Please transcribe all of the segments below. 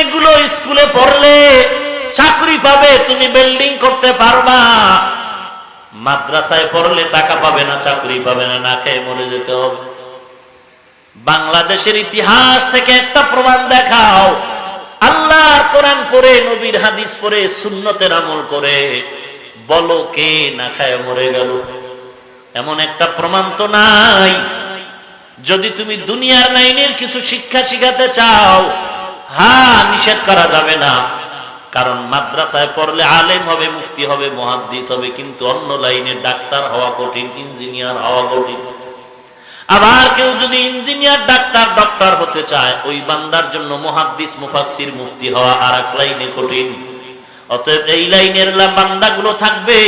মেয়েগুলো স্কুলে পড়লে চাকরি পাবে, তুমি বিল্ডিং করতে পারবা। মাদ্রাসায় পড়লে টাকা পাবে না, চাকরি পাবে না না খেয়ে মরে যেতে হবে। বাংলাদেশের ইতিহাস থেকে একটা প্রমাণ দেখাও। আল্লাহ কোরআন পড়ে, নবীর হাদিস পড়ে, সুন্নতের আমল করে। বলো কে না খায় মরে গেল। এমন একটা প্রমাণ তো নাই। যদি তুমি দুনিয়ার লাইনের কিছু শিক্ষা শিখাতে চাও হ্যাঁ নিষেধ করা যাবে না। কারণ মাদ্রাসায় পড়লে আলেম হবে মুক্তি হবে, মহাদ্দিস হবে, কিন্তু অন্য লাইনে ডাক্তার হওয়া কঠিন, ইঞ্জিনিয়ার হওয়া কঠিন। আবার কেউ যদি ইঞ্জিনিয়ার, ডাক্তার, ডক্টর হতে চায়, ওই বান্দার জন্য মহাদ্দিস, মুফাসসির মুক্তি হওয়া আর এক লাইনে কঠিন। অতএব এই লাইনের বান্দাগুলো থাকবে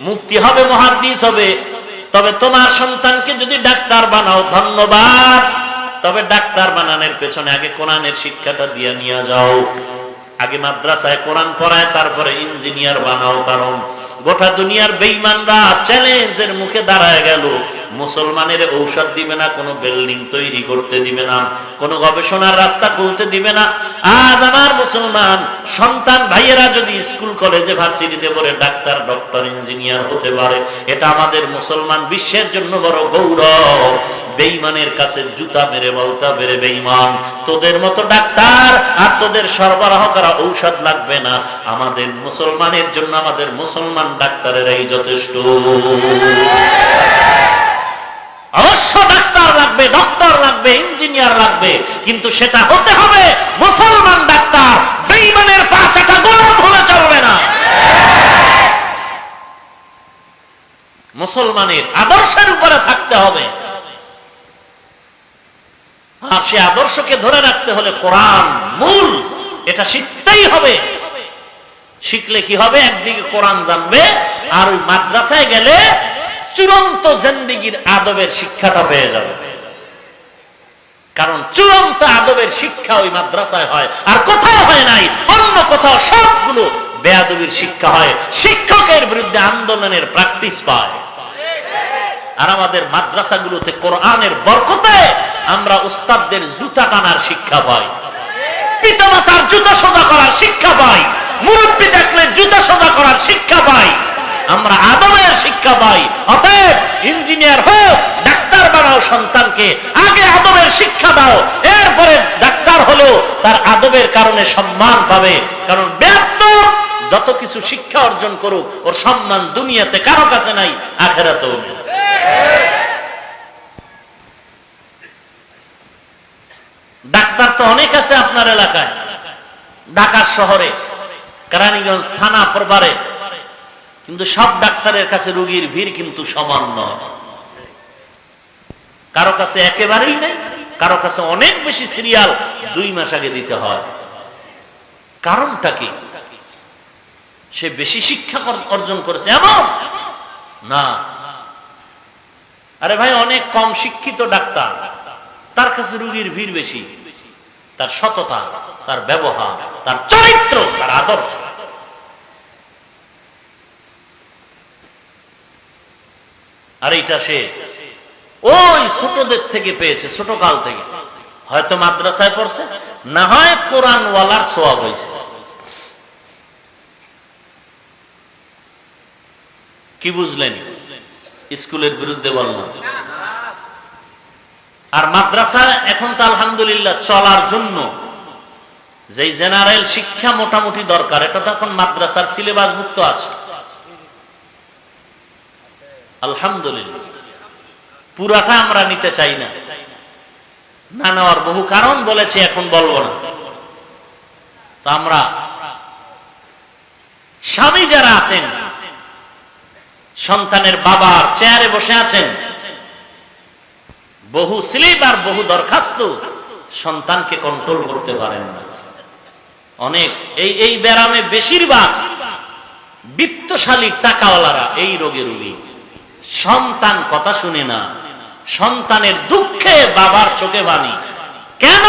মুক্তি হবে, মহাদ্দিস হবে। তবে তোমার সন্তানকে যদি ডাক্তার বানাও, ধন্যবাদ। তবে ডাক্তার বানানোর পেছনে আগে কোরআনের শিক্ষাটা দিয়ে নিয়ে যাও। আগে মাদ্রাসায় কোরআন পড়ায়, তারপরে ইঞ্জিনিয়ার বানাও, কারণ গোটা দুনিয়ার বেইমানরা চ্যালেঞ্জের মুখে দাঁড়ায় গেল। মুসলমানের ঔষধ দিবে না, কোনো বিল্ডিং তৈরি করতে দিবে না, কোনো গবেষণার রাস্তা খুলতে দিবে না। আজ আমার মুসলমান সন্তান ভাইয়েরা যদি স্কুল, কলেজে, ভার্সিটিতে পড়ে ডাক্তার, ডক্টর, ইঞ্জিনিয়ার হতে পারে, এটা আমাদের মুসলমান বিশ্বের জন্য বড় গৌরব। বেইমানের কাছে জুতা মেরে বলতা বেড়ে বেইমান তোদের মতো ডাক্তার আর তোদের সরবরাহ করা ঔষধ লাগবে না। আমাদের মুসলমানের জন্য আমাদের মুসলমান ডাক্তারেরাই যথেষ্ট। অবশ্য ডাক্তার লাগবে, ডক্টর লাগবে, ইঞ্জিনিয়ার লাগবে, কিন্তু সেটা হতে হবে মুসলমান ডাক্তার। বেইমানের পা চাকা গোলাম হলে চলবে না। মুসলমানের আদর্শের উপরে থাকতে হবে। আর সে আদর্শকে ধরে রাখতে হলে কোরআন মূল, এটা শিখতেই হবে। শিখলে কি হবে? একদিকে কোরআন জানবে, আর ওই মাদ্রাসায় গেলে চূড়ান্ত জেন্দিগির আদবের শিক্ষাটা পেয়ে যাবে। কারণ চূড়ান্ত আদবের শিক্ষা ওই মাদ্রাসায় হয়, আর কোথাও হয় নাই, অন্য কোথাও সবগুলো বেয়াদবির শিক্ষা হয়। শিক্ষকের বিরুদ্ধে আন্দোলনের প্র্যাকটিস পায়। আর আমাদের মাদ্রাসাগুলোতে কোরআনের বরকতে আমরা উস্তাদদের জুতা টানার শিক্ষা পাই। পিতামাতার জুতা সোজা করার শিক্ষা পাই। মুরব্বী দেখলে জুতা সোজা করার শিক্ষা পাই। আমরা আদবের শিক্ষা পাই। অতএব ইঞ্জিনিয়ার হোক ডাক্তার বানাও সন্তানকে, আগে আদমের শিক্ষা দাও, এরপরে ডাক্তার হলেও তার আদবের কারণে সম্মান পাবে। কারণ ব্যর্থ যত কিছু শিক্ষা অর্জন করুক, ওর সম্মান দুনিয়াতে কারও কাছে নাই, আখেরাতেও নেই। ডাক্তার তো অনেক আছে আপনার এলাকায়। ঢাকার শহরে, কেরানীগঞ্জ থানা প্রবারে। কিন্তু সব ডাক্তারের কাছে রোগীর ভিড় কিন্তু সমান নয়। কারও কাছে একেবারেই নেই, কারও কাছে অনেক বেশি সিরিয়াল দুই মাস আগে দিতে হয়। কারণটা কি? সে বেশি শিক্ষা অর্জন করেছে। এমন? না। আরে ভাই, অনেক কম শিক্ষিত ডাক্তার। তার কাছে রুগীর ভিড় বেশি। তার সততা, তার ব্যবহার, তার চরিত্র, তার আদর্শ। আর এইটা সে ওই ছোটদের থেকে পেয়েছে ছোট কাল থেকে। হয়তো মাদ্রাসায় পড়ছে, না হয় কোরআনওয়ালার সোয়াব হয়েছে। কি বুঝলেন? স্কুলের বিরুদ্ধে বললাম। আর মাদ্রাসা এখন তো আলহামদুলিল্লাহ চলার জন্য। যে জেনারেল শিক্ষা মোটামুটি দরকার, এটা তো এখন মাদ্রাসার সিলেবাস মুক্ত আছে। আলহামদুলিল্লাহ। পুরাটা আমরা নিতে চাই না। না নেওয়ার বহু কারণ বলেছি, এখন বলব না। তো আমরা, স্বামী যারা আছেন, সন্তানের বাবার চেয়ারে বসে আছেন বহু স্লিপ আর বহু দরখাস্ত, সন্তানকে কন্ট্রোল করতে পারেন না। অনেক, এই এই ব্যারামে বেশিরভাগ বিত্তশালী টাকাওয়ালারা এই রোগে রোগী। সন্তান কথা শুনে না, সন্তানের দুঃখে বাবার চোখে বাণী। কেন?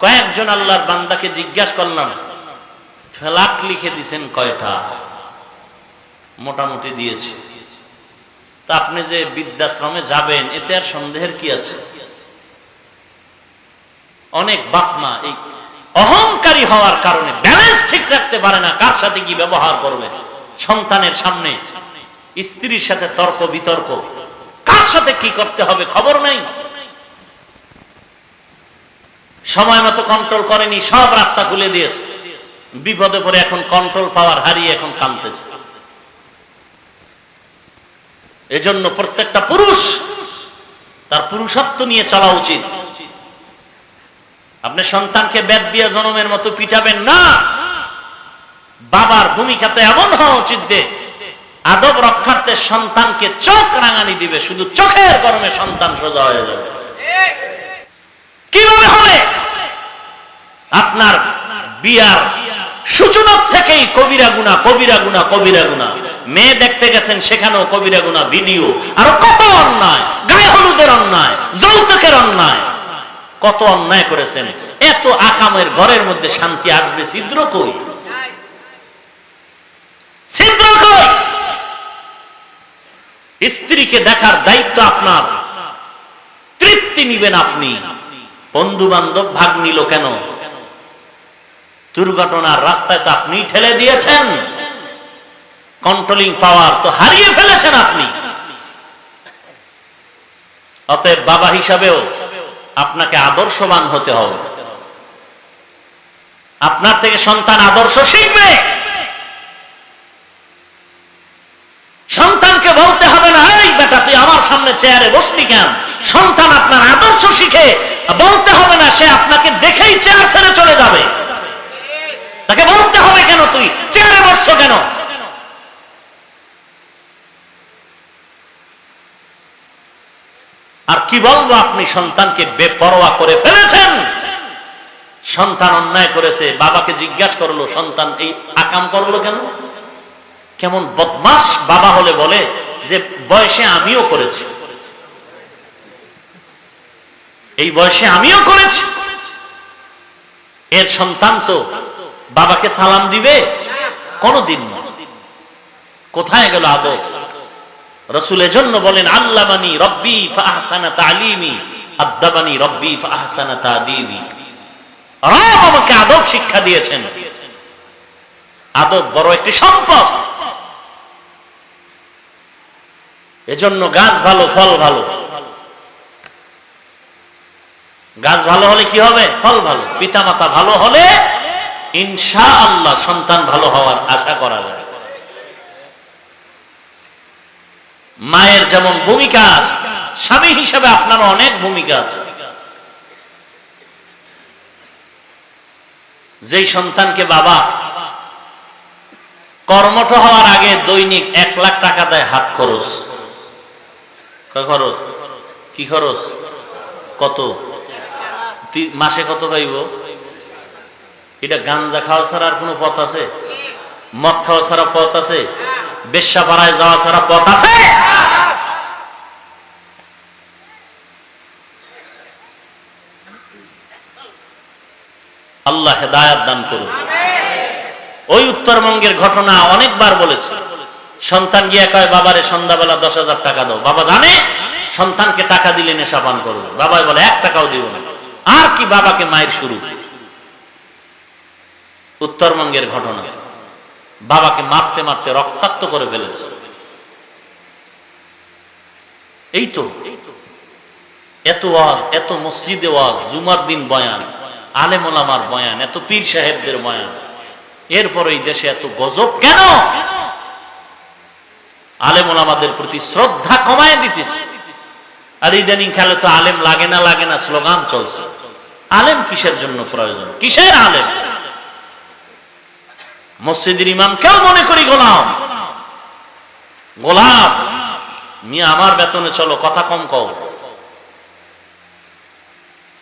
কয়েকজন আল্লাহর বান্দাকে জিজ্ঞাসা করলাম, ফ্ল্যাট লিখে দিছেন কয়টা? মোটামুটি দিয়েছে। তা আপনি যে বৃদ্ধাশ্রমে যাবেন, এতে আর সন্দেহের কি আছে? অনেক বাপমা এই অহংকারী হওয়ার কারণে ব্যালেন্স ঠিক রাখতে পারে না, কার সাথে কি ব্যবহার করবে? সন্তানের সামনে, স্ত্রীর সাথে তর্ক, বিতর্ক, কার সাথে কি করতে হবে খবর নাই? সময় মতো কন্ট্রোল করেনি, সব রাস্তা খুলে দিয়েছে। বিপদে পড়ে এখন কন্ট্রোল পাওয়ার হারিয়ে এখন কামতেছে এজন্য প্রত্যেকটা পুরুষ তার পুরুষত্ব নিয়ে চলা উচিত। আপনি সন্তানকে ব্যাট দিয়ে জনমের মতো পিটাবেন না। বাবার ভূমিকাতে এমন হওয়া উচিত যে আদব রক্ষার্থে সন্তানকে চোখ রাঙানি দিবে, শুধু চোখের গরমে সন্তান সোজা হয়ে যাবে। কীভাবে হবে? আপনার বিয়ার সূচনা থেকেই কবিরা গুণা কবিরা গুণা কবিরা গুণা। মেয়ে দেখতে গেছেন, সেখানেও কবিরা গুণা ভিডিও। আরও কত অন্যায়? গায়ে হলুদের অন্যায় যৌতুকের অন্যায়। কত অন্যায় করেছেন। এত আকামের ঘরের মধ্যে শান্তি আসবে ছিদ্র কই? ছিদ্র কই? স্ত্রীকে দেখার দায়িত্ব আপনার। তৃপ্তি নিবেন আপনি। বন্ধু বান্ধব ভাগ নিল কেন? দুর্ঘটনার রাস্তায় তো আপনি ঠেলে দিয়েছেন। কন্ট্রোলিং পাওয়ার তো হারিয়ে ফেলেছেন আপনি। অতএব বাবা হিসাবেও আপনাকে আদর্শবান হতে হবে। আপনার থেকে সন্তান আদর্শ শিখবে। সন্তানকে বলতে হবে না, এই বেটা, তুই আমার সামনে চেয়ারে বসলি কেন? সন্তান আপনার আদর্শ শিখে, বলতে হবে না, সে আপনাকে দেখেই চেয়ার ছেড়ে চলে যাবে তাকে বলতে হবে কেন তুই চেয়ারে বসছো কেন আর কি বলব, আপনি সন্তানকে বেপরোয়া করে ফেলেছেন। সন্তান অন্যায় করেছে, বাবাকে জিজ্ঞাসা করল, সন্তান এই আকাম করল কেন? কেমন বদমাস বাবা হলে বলে যে, বয়সে আমিও করেছি। এই বয়সে আমিও করেছি। এর সন্তান তো বাবাকে সালাম দিবে? কোনদিন কোথায় গেল আদব? রসুল এজন্য বলেন, আল্লামানি রব্বি ফাহসানা তালিমি আদাবানি রব্বি ফাহসানা তাদিবি রব আমাকে আদব শিক্ষা দিয়েছেন। আদব বড় একটি সম্পদ। এজন্য গাছ ভালো, ফল ভালো। গাছ ভালো হলে কি হবে? ফল ভালো। পিতা মাতা ভালো হলে ইনশা আল্লাহ সন্তান ভালো হওয়ার আশা করা যায়। মায়ের যেমন ভূমিকা আছে, স্বামী হিসাবে আপনার অনেক ভূমিকা আছে। যেই সন্তানকে বাবা কর্মঠ হওয়ার আগে দৈনিক এক লাখ টাকা দেয় হাত খরচ। খরচ? কি খরচ? কত? মাসে কত পাইব? এটা গাঞ্জা খাওয়া ছাড়া আর কোনো পথ আছে? মদ খাওয়া ছাড়া পথ আছে? বেশ্যা পাড়ায় যাওয়া ছাড়া পথ আছে? আল্লাহ হেদায়াত দান করুন। ওই উত্তরবঙ্গের ঘটনা অনেকবার বলেছে। সন্তান গিয়ে কয়, বাবারে, সন্ধ্যাবেলা দশ হাজার টাকা দাও। বাবা জানে, সন্তানকে টাকা দিলে নেশা পান করবে। বাবা বলে, এক টাকাও দিব না। আর কি বাবাকে মায়ের শুরু। উত্তরবঙ্গের ঘটনা। বাবাকে মারতে মারতে রক্তাক্ত করে ফেলেছে। এই তো, এত ওয়াজ, এত মসজিদে ওয়াজ, জুমার দিন বয়ান আলেমোলামার বয়ান, এত পীর সাহেবদের বয়ান। এরপর এই দেশে এত গজব কেন? আলেমোলামাদের প্রতি শ্রদ্ধা কমায় দিতেছে। আর ইদানিং খেলে তো আলেম লাগে না লাগে না, স্লোগান চলছে। আলেম কিসের জন্য প্রয়োজন? কিসের আলেম? মসজিদের ইমাম কেউ মনে করি গোলাম। গোলাম। মিয়া, আমার বেতনে চলো, কথা কম কও।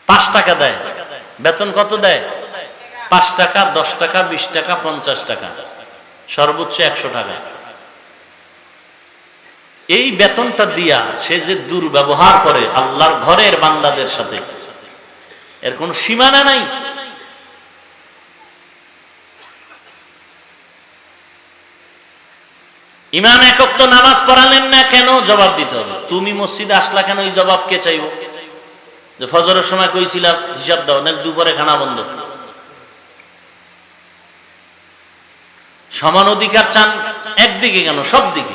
পাঁচ টাকা দেয়। বেতন কত দেয়? পাঁচ টাকা, দশ টাকা, বিশ টাকা, পঞ্চাশ টাকা। সর্বোচ্চ একশো টাকা। এই বেতনটা দিয়া সে যে দুর্ব্যবহার করে আল্লাহর ঘরের বান্দাদের সাথে, এর কোন সীমানা নাই? ইমাম একক তো নামাজ পড়ালেন না কেন? জবাব দিতে হবে। তুমি মসজিদে আসলা কেন? এই জবাব কে চাইব? যে ফজরের সময় কইছিলাম, হিসাব দাও নাকি দুপুরে খানা বন্ধ। সমান অধিকার চান একদিকে কেন? সব দিকে।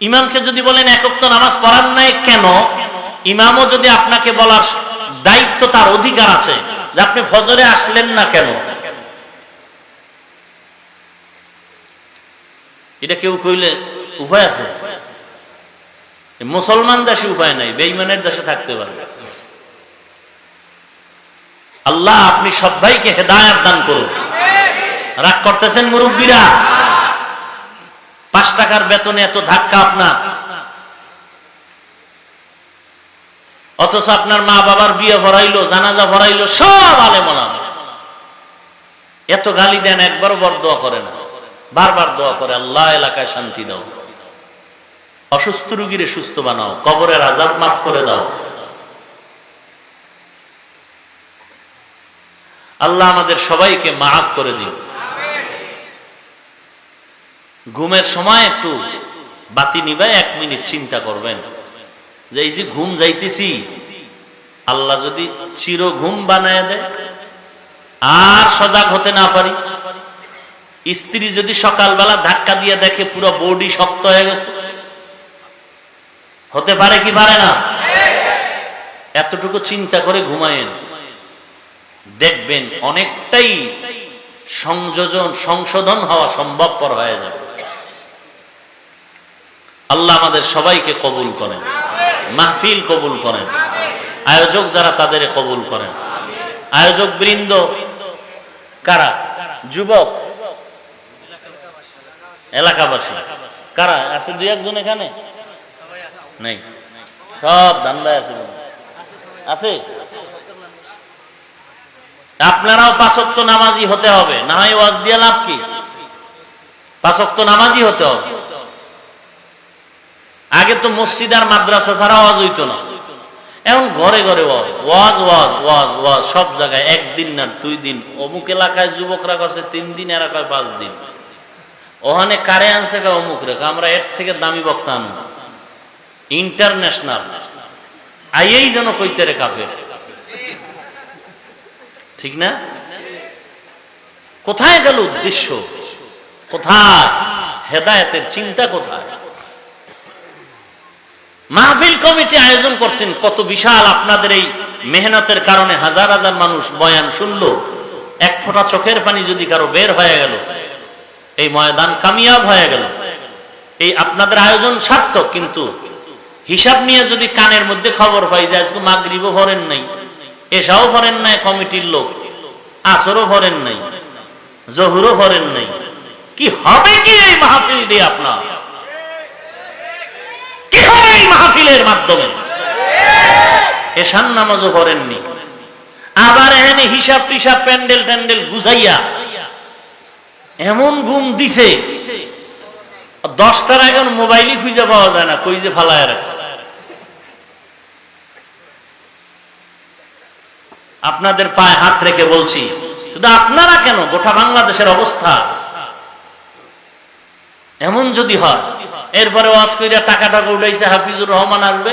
ইমামকে যদি বলেন একক তো নামাজ পড়ান নাই কেন? ইমামও যদি আপনাকে বলার দায়িত্ব তার অধিকার আছে, যে আপনি ফজরে আসলেন না কেন? এটা কেউ কইলে উপায় আছে? মুসলমান দেশে উপায় নাই বেইমানের দেশে থাকতে পারে। আল্লাহ আপনি সবাইকে হেদায়াত দান করুন। রাগ করতেছেন মুরব্বীরা? পাঁচ টাকার বেতনে এত ধাক্কা আপনার। অথচ আপনার মা বাবার বিয়ে ভরাইলো, জানাজা ভরাইলো, সব আলে আলেমনা এত গালি দেন, একবারও বরদোয়া করে না। বারবার দোয়া করে, আল্লাহ এলাকায় শান্তি দাও। অসুস্থ রুগীরে সুস্থ বানাও, কবরের আজাব মাফ করে দাও। আল্লাহ আমাদের সবাইকে মাফ করে দিন। ঘুমের সময় একটু বাতি নিবে এক মিনিট চিন্তা করবেন, যে এই যে ঘুম যাইতেছি, আল্লাহ যদি চির ঘুম বানায় দেয়, আর সজাগ হতে না পারি। স্ত্রী যদি সকালবেলা ধাক্কা দিয়ে দেখে পুরো বডি শক্ত হয়ে গেছে, হতে পারে কি পারে না? এতটুকু চিন্তা করে ঘুমায়েন। দেখবেন অনেকটাই সংযোজন, সংশোধন হওয়া সম্ভবপর হয়ে যাবে। আল্লাহ আমাদের সবাইকে কবুল করেন, মাহফিল কবুল করেন, আয়োজক যারা তাদের কবুল করেন। আয়োজক বৃন্দ, কারা? যুবক এলাকাবাসী। কারা? আছে দুই একজন এখানে? নেই। সব ধান্দায় আছে আছে? আপনারাও পাঁচক্ত নামাজি হতে হবে। না হয় ওয়াজ দিয়ে লাভ কি? পাঁচক্ত নামাজি হতে হবে। আগে তো মসজিদ আর মাদ্রাসা ছাড়া ওয়াজ হইতো না। এখন ঘরে ঘরে ওয়াজ। ওয়াজ ওয়াজ ওয়াজ ওয়াজ। সব জায়গায় একদিন না দুই দিন। অমুক এলাকায় যুবকরা করছে, তিন দিন, এরা পাঁচ দিন। ওখানে কারে আনছে কা অমুক রেখা আমরা এর থেকে দামি বক্তা আনু ইন্টারন্যাশনাল আইয়েই যেন কইতে রে কাফের। ঠিক না? কোথায় গেল উদ্দেশ্য? কোথায়? হেদায়েতের চিন্তা কোথায়? মাহফিল কমিটি আয়োজন করছেন, কত বিশাল আপনাদের এই মেহনতের কারণে হাজার হাজার মানুষ বয়ান শুনলো। এক ফোঁটা চোখের পানি যদি কারও বের হয়ে গেল এই ময়দান কামিয়াব হয়ে গেল। এই আপনাদের আয়োজন সার্থক, কিন্তু হিসাব নিয়ে যদি কানের মধ্যে খবর পাই যে আজকে মাগরিবও ভরেন নাই এসাও ভরেন নাই, কমিটির লোক, আসরও ভরেন নাই, জহুরও ভরেন নাই। কি হবে কি এই মাহফিল দিয়ে আপনার? কি হবে এই মাহফিলের মাধ্যমে? এসান নামাজও করেননি আবার এখানে হিসাব টিসাব প্যান্ডেল ট্যান্ডেল গুছাইয়া এমন ঘুম দিছে দশটার এখন মোবাইলই খুঁজে পাওয়া যায় না, কই যে ফালায় রাখছে। আপনাদের পায়ে হাত রেখে বলছি, শুধু আপনারা কেন, গোটা বাংলাদেশের অবস্থা? এমন যদি হয়, এরপরে ওয়াজ উঠাইছে হাফিজুর রহমান আসবে,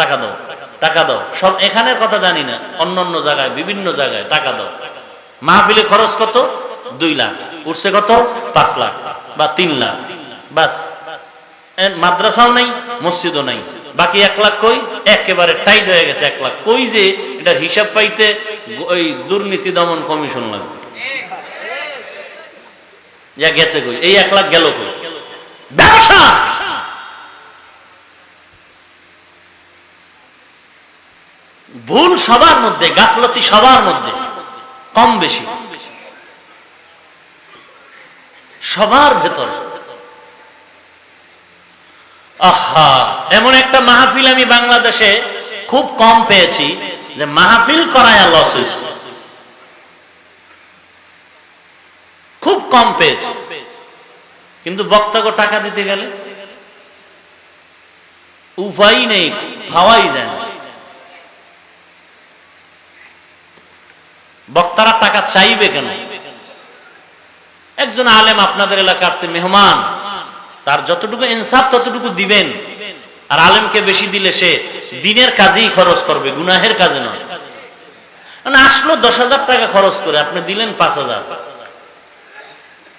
টাকা দাও টাকা দাও। সব এখানের কথা জানি না অন্য অন্য জায়গায়, বিভিন্ন জায়গায় টাকা দাও। মাহফিলে খরচ কত? দুই লাখ। উঠছে কত? পাঁচ লাখ বা তিন লাখ। বাস। মাদ্রাসাও নাই, মসজিদও নাই। বাকি এক লাখ কই? একেবারে টাইট হয়ে গেছে এক লাখ। কই যে এটার হিসাব পাইতে ওই দুর্নীতি দমন কমিশন লাগবে যা গেছে কই? এই এক লাখ গেল কই? ব্যবসা! ভুল সবার মধ্যে, গাফলতি সবার মধ্যে, কম বেশি। সবার ভেতরে। আহা, এমন একটা মাহফিল আমি বাংলাদেশে খুব কম পেয়েছি যে মাহফিল করায় লস হয়েছে। খুব কম পেয়েছি। কিন্তু বক্তাকে টাকা দিতে গেলে উপায় নেই, খাওয়াই যায় বক্তারা টাকা চাইবে কেন? একজন আলেম আপনাদের এলাকার সে মেহমান, তার যতটুকু ইনসাফ ততটুকু দিবেন। আর আলেমকে বেশি দিলে সে দিনের কাজেই খরচ করবে, গুনাহের কাজে নয়। মানে আসলো দশ হাজার টাকা খরচ করে, আপনি দিলেন পাঁচ হাজার।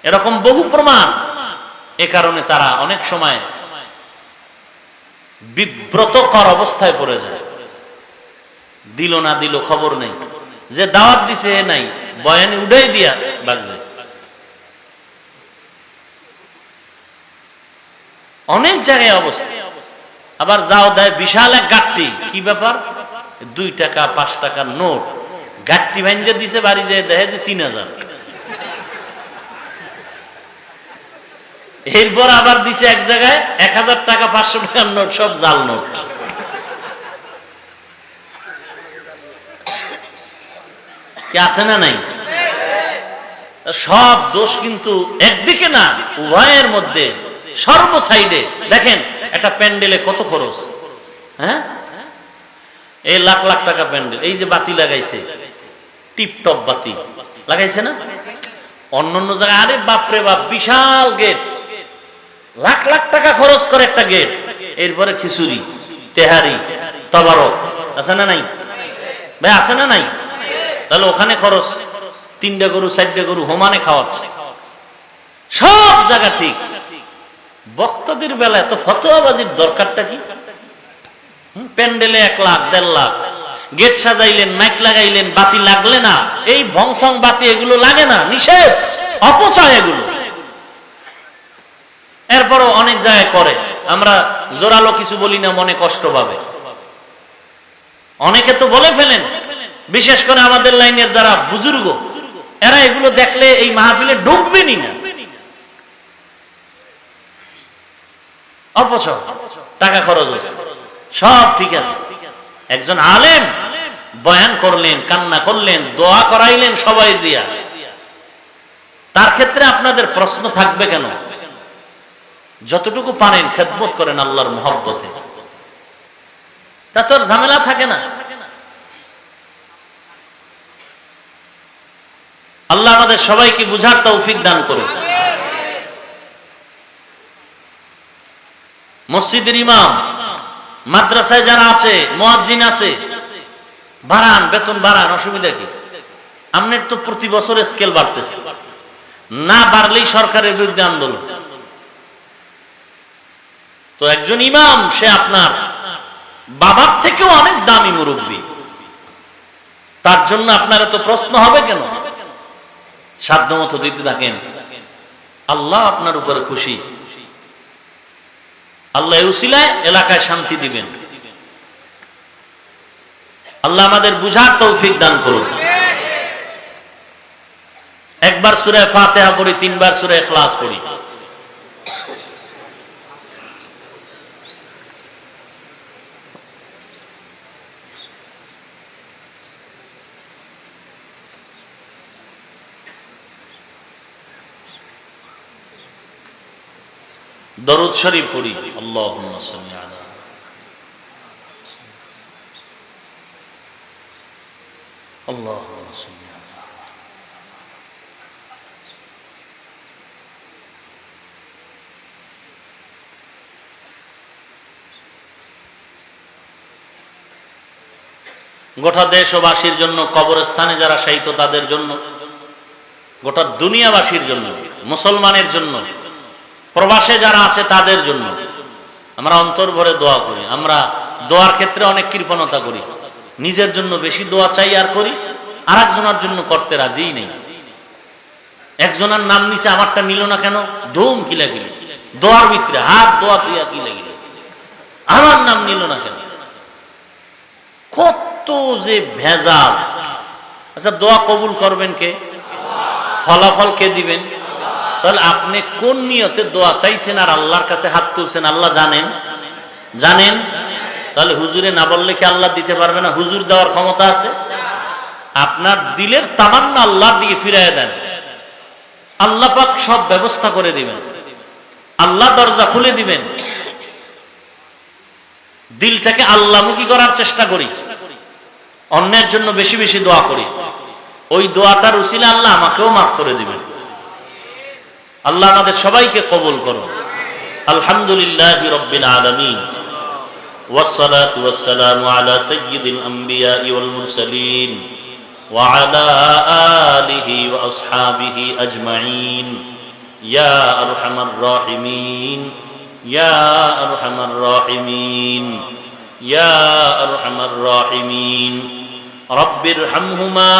এরকম বহু প্রমাণ। এ কারণে তারা অনেক সময় বিব্রতকর অবস্থায় পড়ে যায়। দিল না দিল, খবর নেই। যে দাওয়াত দিছে নাই। বয়ানি উড়াই দিয়া বাগছে। অনেক জায়গায় অবস্থা। আবার যাও দেয় বিশাল এক গাঠটি কি ব্যাপার? দুই টাকা, পাঁচ টাকার নোট। গাঠটি ভাঙ্গে দিছে, বাড়ি যেয়ে দেখে যে তিন হাজার। এরপর আবার দিছে এক জায়গায় এক হাজার টাকা, পাঁচশো টাকার নোট, সব জাল নোট। কি আছে না নাই? সব দোষ কিন্তু একদিকে না, উভয়ের মধ্যে। সর্ব সাইডে দেখেন, একটা প্যান্ডেলে কত খরচ? হ্যাঁ? এই লাখ লাখ টাকা প্যান্ডেল, এই যে বাতি লাগাইছে, টিপটপ বাতি, লাগাইছে না? অন্য অন্য জায়গায়, আরে বাপরে বাপ, বিশাল গেট। লাখ লাখ টাকা খরচ করে একটা গেট। এরপরে খিচুড়ি, তেহারি, তবারক, আছে না নাই? ভাই, আছে না নাই? তাহলে ওখানে খরচ, তিনটা গরু, চারটা গরু, হোমানে খাওয়াচ্ছে। সব জায়গা ঠিক। বক্তাদের বেলায় তো ফতোয়াবাজির দরকারটা কি? প্যান্ডেলে এক লাখ, দেড় লাখ। গেট সাজাইলেন, মাইক লাগাইলেন, বাতি লাগলে না। এই ভংসং বাতি এগুলো লাগে না, নিষেধ। অপচয় এগুলো। এরপরও অনেক জায়গায় করে। আমরা জোরালো কিছু বলি না, মনে কষ্ট পাবে। অনেকে তো বলে ফেলেন, বিশেষ করে আমাদের লাইনের যারা বুজুর্গ, এরা এগুলো দেখলে এই মাহফিলে ঢুকবেনই না। অপচয় টাকা খরচ হচ্ছে সব ঠিক আছে। একজন আলেম বয়ান করলেন, কান্না করলেন, দোয়া করাইলেন সবাই দিয়া। তার ক্ষেত্রে আপনাদের প্রশ্ন থাকবে কেন? যতটুকু পারেন খেদমত করেন আল্লাহর মহব্বতে। তা তোর ঝামেলা থাকে না। আল্লাহ আমাদের সবাইকে বুঝার তৌফিক দান করুন মসজিদের ইমাম, মাদ্রাসায় যারা আছে, মোয়াজ্জিন আছে, বাড়ান, বেতন বাড়ান, অসুবিধা কি? আপনার তো প্রতি বছর স্কেল বাড়তেছে। না বাড়লেই সরকারের বিরুদ্ধে আন্দোলন। তো একজন ইমাম, সে আপনার বাবার থেকেও অনেক দামি মুরব্বী। তার জন্য আপনার তো প্রশ্ন হবে কেন? সাধ্য মতো দিতে থাকেন। আল্লাহ আপনার উপরে খুশি। আল্লাহ উসিলায় এলাকায় শান্তি দিবেন। আল্লাহ আমাদের বুঝার তৌফিক দান করুন। একবার সুরে ফাতেহা পড়ি, তিনবার সুরে এখলাস পড়ি। দরুদ শরীফ পড়ি। আল্লাহুম্মা সাল্লি আলা আল্লাহুম্মা সাল্লি আলা গোটা দেশবাসীর জন্য, কবরস্থানে যারা শায়িত, তাদের জন্য। গোটা দুনিয়াবাসীর জন্য, মুসলমানের জন্য। প্রবাসে যারা আছে তাদের জন্য। আমরা অন্তর ভরে দোয়া করি। আমরা দোয়ার ক্ষেত্রে অনেক কৃপণতা করি। নিজের জন্য বেশি দোয়া চাই আর করি। আর একজনের জন্য করতে রাজি নেই। একজনের নাম নিচে আমারটা নিল না কেন? ধুম কি লাগিল? দোয়ার ভিতরে হাত দোয়া তুইয়া কি লাগিল? আমার নাম নিল না কেন? কত যে ভেজাল। আচ্ছা দোয়া কবুল করবেন কে? ফলাফল কে দিবেন? তাহলে আপনি কোন নিয়তে দোয়া চাইছেন আর আল্লাহর কাছে হাত তুলছেন, আল্লাহ জানেন? জানেন? তাহলে হুজুরে না বললে কি আল্লাহ দিতে পারবে না? হুজুর দেওয়ার ক্ষমতা আছে? আপনার দিলের তামান্না আল্লাহর দিকে ফিরাই দেন। আল্লাহ পাক সব ব্যবস্থা করে দিবেন। আল্লাহ দরজা খুলে দিবেন। দিলটাকে আল্লাহমুখী করার চেষ্টা করি। অন্যের জন্য বেশি বেশি দোয়া করি। ওই দোয়াটার উসিলে আল্লাহ আমাকেও মাফ করে দিবেন। আল্লাহ আমাদের সবাইকে কবুল করুন আলহামদুলিল্লাহ রব্বিল আলামিন والصلاة والسلام على سيد الأنبياء والمرسلين وعلى آله وأصحابه أجمعين ইয়া আরহামার রাহিমিন ইয়া আরহামার রাহিমিন ইয়া আরহামার রাহিমিন رب ارحمهما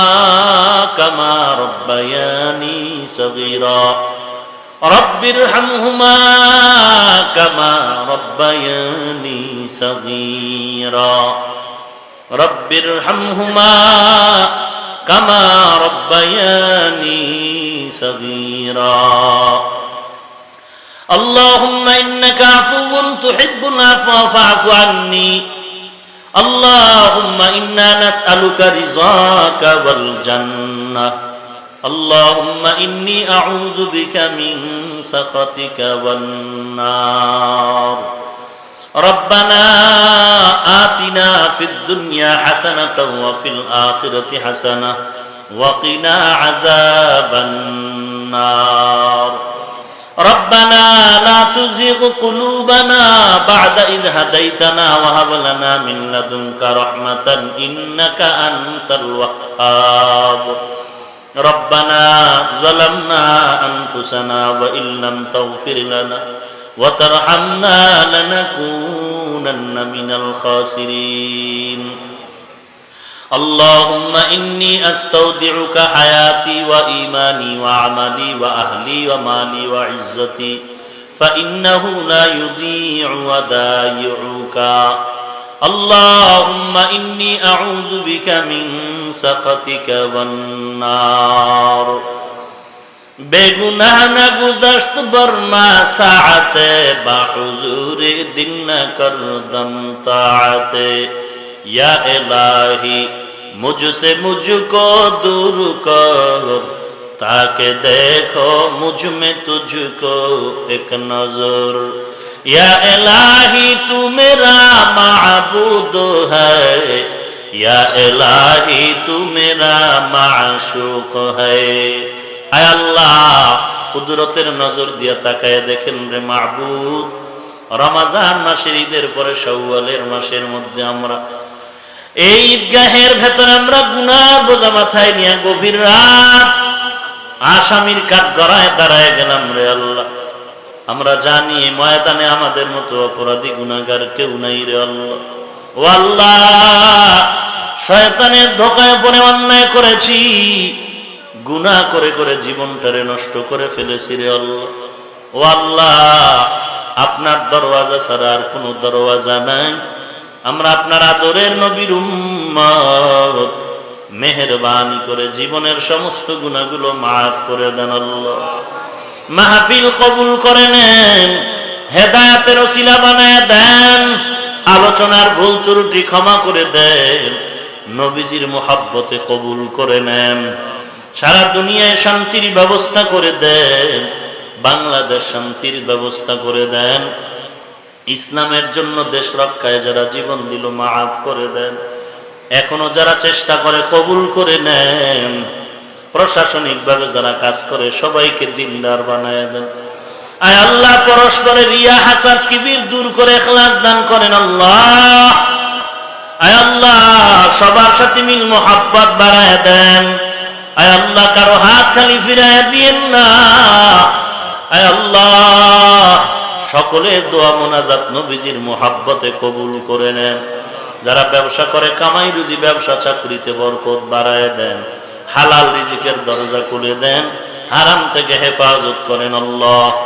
كما ربياني صغيرا رب ارحمهما كما ربياني صغيرا رب ارحمهما كما ربياني صغيرا اللهم انك عفو تحب العفو فاعف عني اللهم انا نسالك رضاك والجنه اللهم اني اعوذ بك من سخطك والنار ربنا آتنا في الدنيا حسنة وفي الآخرة حسنة وقنا عذاب النار ربنا لا تزغ قلوبنا بعد إذ هديتنا وهب لنا من لدنك رحمة إنك أنت الوهاب ربنا ظلمنا أنفسنا وإن لم تغفر لنا وترحمنا لنكونن من الخاسرين. اللهم إني أستودعك حياتي وإيماني وعملي وأهلي ومالي وعزتي فإنه لا يضيع ودايعك. اللهم إني أعوذ بك من سخطك والنار বেগুনা না গুদস্ত বর্মা সাআতে, বা হুজুরে দিন না করদম তাআতে। ইয়া ইলাহি মুঝসে মুঝকো দূর কর। তাকে দেখো মুঝ মে তুঝকো এক নজর। এলাহি الہی تو میرا معبود ہے یا الہی تو میرا কুদরতের নজর দিয়া তাকায় দেখেন রে মাহবুদ রমাজান মাসের, ঈদের পরে সৌয়ালের মাসের মধ্যে আমরা এই ঈদগাহের ভেতর আমরা গুনা বোঝা মাথায় নিয়ে গভীর রাত আসামির কাঠ গড়ায় দাঁড়ায় গেলাম রে আল্লাহ। আমরা জানি ময়দানে আমাদের মতো অপরাধী গুনাগার কেউ নাই রে আল্লাহ। ও আল্লাহ, শয়তানের ধোকায় পরে অন্যায় করেছি, গুনাহ করে করে জীবনটারে নষ্ট করে ফেলেছি রে আল্লাহ। ও আল্লাহ, আপনার দরওয়াজা ছাড়া আর কোনো দরওয়াজা নাই। আমরা আপনার আদরের নবীর উম্মত। মেহরবানি করে জীবনের সমস্ত গুণাগুলো মাফ করে দেন আল্লাহ। মাহফিল কবুল করে নেন, হেদায়াতের ওসিলা বানায় দেন, আলোচনার ভুল ত্রুটি ক্ষমা করে দেন, নবীজির মোহাব্বতে কবুল করে নেন, সারা দুনিয়ায় শান্তির ব্যবস্থা করে দেন, বাংলাদেশ শান্তির ব্যবস্থা করে দেন, ইসলামের জন্য দেশ রক্ষায় যারা জীবন দিল, মাফ করে দেন, এখনও যারা চেষ্টা করে কবুল করে নেন প্রশাসনিক ভাবে যারা কাজ করে সবাইকে দিনদার বানায় দেন। আয় আল্লাহ পরস্পরের রিয়া হাসাদ কিবির দূর করে এখলাস দান করেন আল্লাহ। আয় আল্লাহ, সবার সাথে মিল মোহাব্বত বাড়ায় দেন। আয় আল্লাহ, কারও হাত খালি ফিরায় দিয়েন না। আয় আল্লাহ, সকলের দোয়া মোনাজাত নবীজির মোহাব্বতে কবুল করে নেন। যারা ব্যবসা করে কামাই রুজি, ব্যবসা চাকরিতে বরকত বাড়ায় দেন। হালাল রিজিকের দরজা খুলে দেন। হারাম থেকে হেফাজত করেন আল্লাহ।